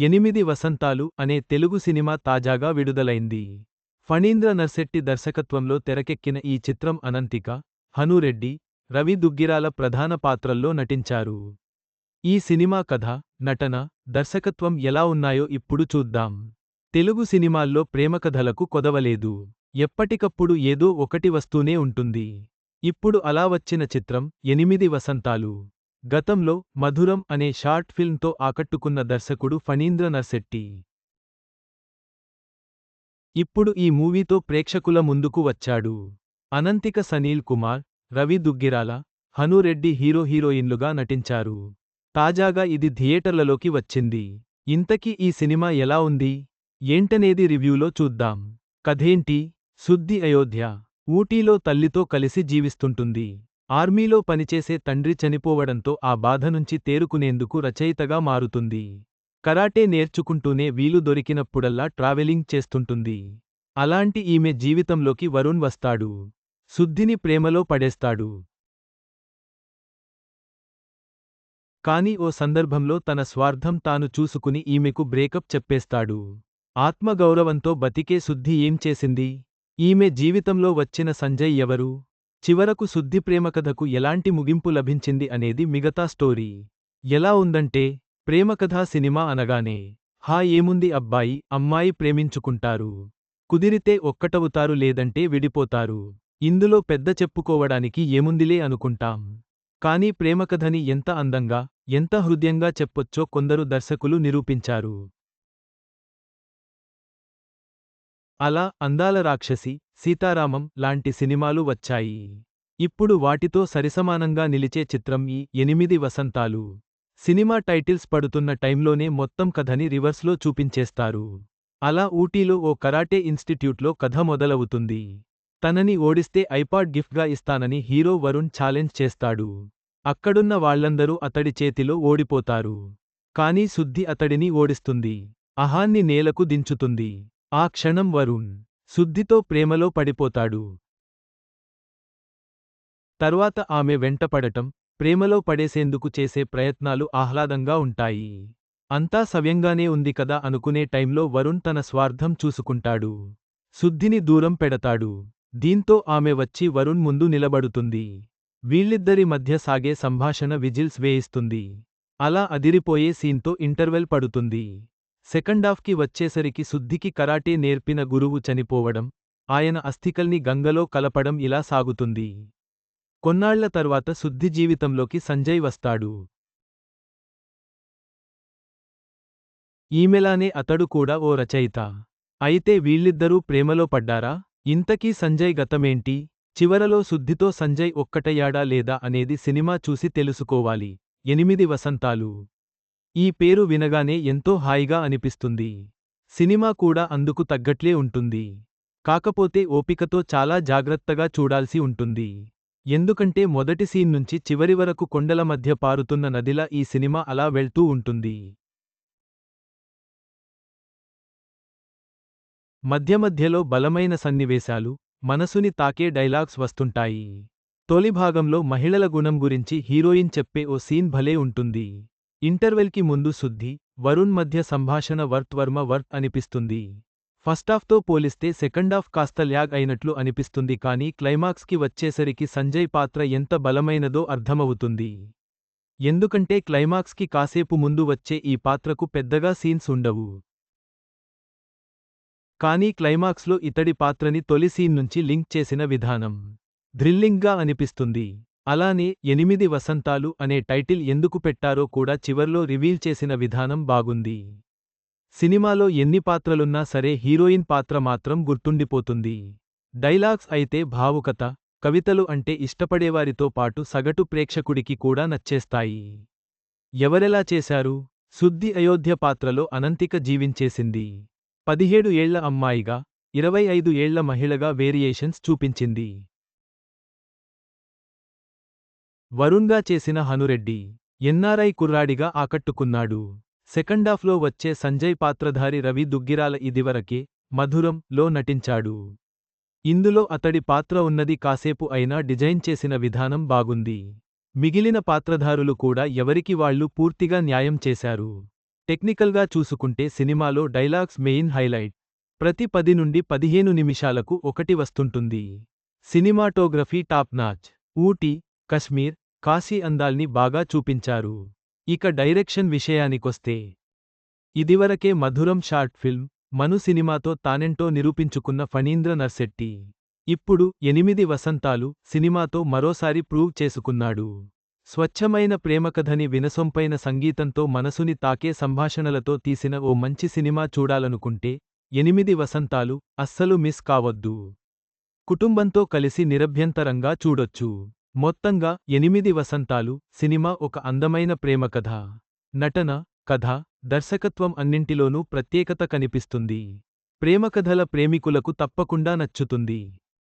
ఎనిమిది వసంతాలు అనే తెలుగు సినిమా తాజాగా విడుదలైంది. ఫణీంద్ర నర్శెట్టి దర్శకత్వంలో తెరకెక్కిన ఈ చిత్రం అనంతిక హనురెడ్డి రవి దుగ్గిరాల ప్రధాన పాత్రల్లో నటించారు. ఈ సినిమా కథ నటన దర్శకత్వం ఎలా ఉన్నాయో ఇప్పుడు చూద్దాం. తెలుగు సినిమాల్లో ప్రేమకథలకు కొదవలేదు. ఎప్పటికప్పుడు ఏదో ఒకటి వస్తూనే ఉంటుంది. ఇప్పుడు అలా వచ్చిన చిత్రం ఎనిమిది వసంతాలు. గతంలో మధురం అనే షార్ట్ ఫిల్మ్తో ఆకట్టుకున్న దర్శకుడు ఫణీంద్ర నర్శెట్టి ఇప్పుడు ఈ మూవీతో ప్రేక్షకుల ముందుకు వచ్చాడు. అనంతిక సనీల్ కుమార్ రవి దుగ్గిరాల హనురెడ్డి హీరో హీరోయిన్లుగా నటించారు. తాజాగా ఇది థియేటర్లలోకి వచ్చింది. ఇంతకీ ఈ సినిమా ఎలా ఉంది? ఏంటనేది రివ్యూలో చూద్దాం. కథేంటి? శుద్ధి అయోధ్య. ఊటీలో తల్లితో కలిసి జీవిస్తుంటుంది. ఆర్మీలో పనిచేసే తండ్రి చనిపోవడంతో ఆ బాధ నుంచి తేరుకునేందుకు రచయితగా మారుతుంది. కరాటే నేర్చుకుంటూనే వీలు దొరికినప్పుడల్లా ట్రావెలింగ్ చేస్తుంటుంది. అలాంటి ఈమె జీవితంలోకి వరుణ్ వస్తాడు. శుద్ధిని ప్రేమలో పడేస్తాడు. కాని ఓ సందర్భంలో తన స్వార్థం తాను చూసుకుని ఈమెకు బ్రేకప్ చెప్పేస్తాడు. ఆత్మగౌరవంతో బతికే శుద్ధి ఏం చేసింది? ఈమె జీవితంలో వచ్చిన సంజయ్ ఎవరు? చివరకు శుద్ధి ప్రేమకథకు ఎలాంటి ముగింపు లభించింది అనేది మిగతా స్టోరీ. ఎలా ఉందంటే ప్రేమకథా సినిమా అనగానే హా ఏముంది అబ్బాయి అమ్మాయి ప్రేమించుకుంటారు. కుదిరితే ఒక్కటవుతారు లేదంటే విడిపోతారు. ఇందులో పెద్ద చెప్పుకోవడానికి ఏముందిలే అనుకుంటాం. కానీ ప్రేమకథని ఎంత అందంగా ఎంత హృదయంగా చెప్పొచ్చో కొందరు దర్శకులు నిరూపించారు. అలా అందాల రాక్షసి సీతారామం లాంటి సినిమాలు వచ్చాయి. ఇప్పుడు వాటితో సరిసమానంగా నిలిచే చిత్రం ఈ ఎనిమిది వసంతాలు. సినిమా టైటిల్స్ పడుతున్న టైంలోనే మొత్తం కథని రివర్స్లో చూపించేస్తారు. అలా ఊటీలో ఓ కరాటే ఇన్స్టిట్యూట్లో కథ మొదలవుతుంది. తనని ఓడిస్తే ఐపాడ్ గిఫ్ట్గా ఇస్తానని హీరో వరుణ్ ఛాలెంజ్ చేస్తాడు. అక్కడున్న వాళ్ళందరూ అతడి చేతిలో ఓడిపోతారు. కానీ శుద్ధి అతడిని ఓడిస్తుంది. అహాన్ని నేలకు దించుతుంది. ఆ క్షణం వరుణ్ శుద్ధితో ప్రేమలో పడిపోతాడు. తర్వాత ఆమె వెంటపడటం ప్రేమలో పడేసేందుకు చేసే ప్రయత్నాలు ఆహ్లాదంగా ఉంటాయి. అంతా సవ్యంగానే ఉంది కదా అనుకునే టైంలో వరుణ్ తన స్వార్థం చూసుకుంటాడు. శుద్ధిని దూరం పెడతాడు. దీంతో ఆమె వచ్చి వరుణ్ ముందు నిలబడుతుంది. వీళ్ళిద్దరి మధ్య సాగే సంభాషణ విజిల్స్ వేయిస్తుంది. అలా అదిరిపోయే సీన్తో ఇంటర్వెల్ పడుతుంది. సెకండాఫ్కి వచ్చేసరికి శుద్ధికి కరాటే నేర్పిన గురువు చనిపోవడం ఆయన అస్థికల్ని గంగలో కలపడం ఇలా సాగుతుంది. కొన్నాళ్ళ తర్వాత శుద్ధి జీవితంలోకి సంజయ్ వస్తాడు. ఈమెలానే అతడు కూడా ఓ రచయిత. అయితే వీళ్ళిద్దరూ ప్రేమలో పడ్డారా? ఇంతకీ సంజయ్ గతమేంటి? చివరలో శుద్ధితో సంజయ్ ఒక్కటయ్యాడా లేదా అనేది సినిమా చూసి తెలుసుకోవాలి. ఎనిమిది వసంతాలు. ఈ పేరు వినగానే ఎంతో హాయిగా అనిపిస్తుంది. సినిమా కూడా అందుకు తగ్గట్లే ఉంటుంది. కాకపోతే ఓపికతో చాలా జాగ్రత్తగా చూడాల్సి ఉంటుంది. ఎందుకంటే మొదటి సీన్ నుంచి చివరి వరకు కొండల మధ్య పారుతున్న నదిలా ఈ సినిమా అలా వెళ్తూ ఉంటుంది. మధ్య మధ్యలో బలమైన సన్నివేశాలు మనసుని తాకే డైలాగ్స్ వస్తుంటాయి. తొలి భాగంలో మహిళల గుణం గురించి హీరోయిన్ చెప్పే ఓ సీన్ భలే ఉంటుంది. ఇంటర్వెల్కి ముందు శుద్ధి వరుణ్ మధ్య సంభాషణ వర్త్ వర్మ వర్త్ అనిపిస్తుంది. ఫస్టాఫ్తో పోలిస్తే సెకండాఫ్ కాస్త ల్యాగ్ అయినట్లు అనిపిస్తుంది కానీ క్లైమాక్స్కి వచ్చేసరికి సంజయ్ పాత్ర ఎంత బలమైనదో అర్థమవుతుంది. ఎందుకంటే క్లైమాక్స్కి కాసేపు ముందు వచ్చే ఈ పాత్రకు పెద్దగా సీన్స్ ఉండవు. కానీ క్లైమాక్స్లో ఇతడి పాత్రని తొలి సీన్ నుంచి లింక్ చేసిన విధానం. థ్రిల్లింగ్గా అనిపిస్తుంది. అలానే ఎనిమిది వసంతాలు అనే టైటిల్ ఎందుకు పెట్టారో కూడా చివర్లో రివీల్ చేసిన విధానం బాగుంది. సినిమాలో ఎన్ని పాత్రలున్నా సరే హీరోయిన్ పాత్ర మాత్రం గుర్తుండిపోతుంది. డైలాగ్స్ అయితే భావుకత కవితలు అంటే ఇష్టపడేవారితో పాటు సగటు ప్రేక్షకుడికి కూడా నచ్చేస్తాయి. ఎవరెలా చేశారు? శుద్ధి అయోధ్య పాత్రలో అనంతిక జీవించేసింది. పదిహేడు ఏళ్ళ అమ్మాయిగా ఇరవై ఐదు ఏళ్ళ మహిళగా వేరియేషన్స్ చూపించింది. వరుణ్గా చేసిన హనురెడ్డి ఎన్ఆర్ఐ కుర్రాడిగా ఆకట్టుకున్నాడు. సెకండాఫ్లో వచ్చే సంజయ్ పాత్రధారి రవి దుగ్గిరాల ఇదివరకే మధురం లో నటించాడు. ఇందులో అతడి పాత్ర ఉన్నది కాసేపు అయినా డిజైన్ చేసిన విధానం బాగుంది. మిగిలిన పాత్రధారులు కూడా ఎవరికి వాళ్ళు పూర్తిగా న్యాయం చేశారు. టెక్నికల్గా చూసుకుంటే సినిమాలో డైలాగ్స్ మెయిన్ హైలైట్. ప్రతి పది నుండి పదిహేను నిమిషాలకు ఒకటి వస్తుంటుంది. Cinematography top notch. Ooty Kashmir Kashi అందాల్ని బాగా చూపించారు. ఇక డైరెక్షన్ విషయానికొస్తే ఇదివరకే మధురం షార్ట్ ఫిల్మ్ మను సినిమాతో తానెంటో నిరూపించుకున్న ఫణీంద్ర నర్శెట్టి. ఇప్పుడు ఎనిమిది వసంతాలు సినిమాతో మరోసారి ప్రూవ్ చేసుకున్నాడు. స్వచ్ఛమైన ప్రేమకథని వినసొంపైన సంగీతంతో మనసుని తాకే సంభాషణలతో తీసిన ఓ మంచి సినిమా చూడాలనుకుంటే ఎనిమిది వసంతాలు అస్సలు మిస్ కావద్దు. కుటుంబంతో కలిసి నిరభ్యంతరంగా చూడొచ్చు. మొత్తంగా ఎనిమిది వసంతాలు సినిమా ఒక అందమైన ప్రేమకథ నటన కథ దర్శకత్వం అన్నింటిలోనూ ప్రత్యేకత కనిపిస్తుంది. ప్రేమకథల ప్రేమికులకు తప్పకుండా నచ్చుతుంది.